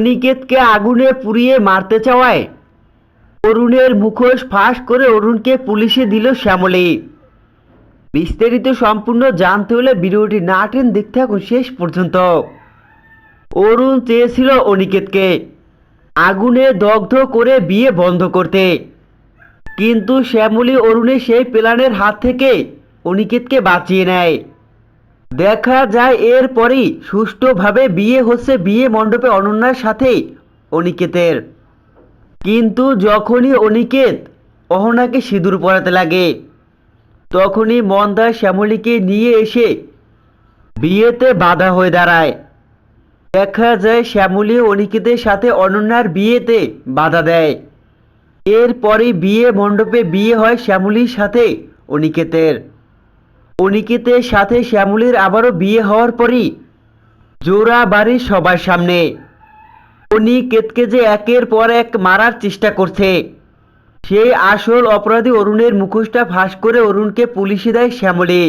অনিকেতকে আগুনে পুড়িয়ে মারতে চাওয়ায়। অরুণের মুখোশ ফাঁস করে অরুণকে পুলিশে দিল শ্যামলী। বিস্তারিত সম্পূর্ণ জানতে হলে ভিডিওটি না টেন দেখতে থাকুন শেষ পর্যন্ত। অরুণ চেয়েছিল অনিকেতকে আগুনে দগ্ধ করে বিয়ে বন্ধ করতে। কিন্তু শ্যামলী অরুণের সেই প্ল্যানের হাত থেকে অনিকেতকে বাঁচিয়ে নেয়। দেখা যায় এরপরই সুষ্ঠুভাবে বিয়ে হচ্ছে বিয়ে মণ্ডপে অনন্যার সাথেই অনিকেতের। কিন্তু যখনই অনিকেত অহনাকে সিঁদুর পরাতে লাগে, তখনই মন্দা শ্যামলীকে নিয়ে এসে বিয়েতে বাধা হয়ে দাঁড়ায়। দেখা যায় শ্যামলী অনিকেতের সাথে অনন্যার বিয়েতে বাধা দেয়। এরপরে বিয়ে মণ্ডপে বিয়ে হয় শ্যামলীর সাথে অনিকেতের। অনিকেতের সাথে শ্যামলের আবারও বিয়ে হওয়ার পরই জোড়া বাড়ির সবার সামনে। অনিকেতকে যে একের পর এক মারার চেষ্টা করছে, সেই আসল অপরাধী অরুণের মুখোশটা ফাঁস করে অরুণকে পুলিশে দেয় শ্যামলী।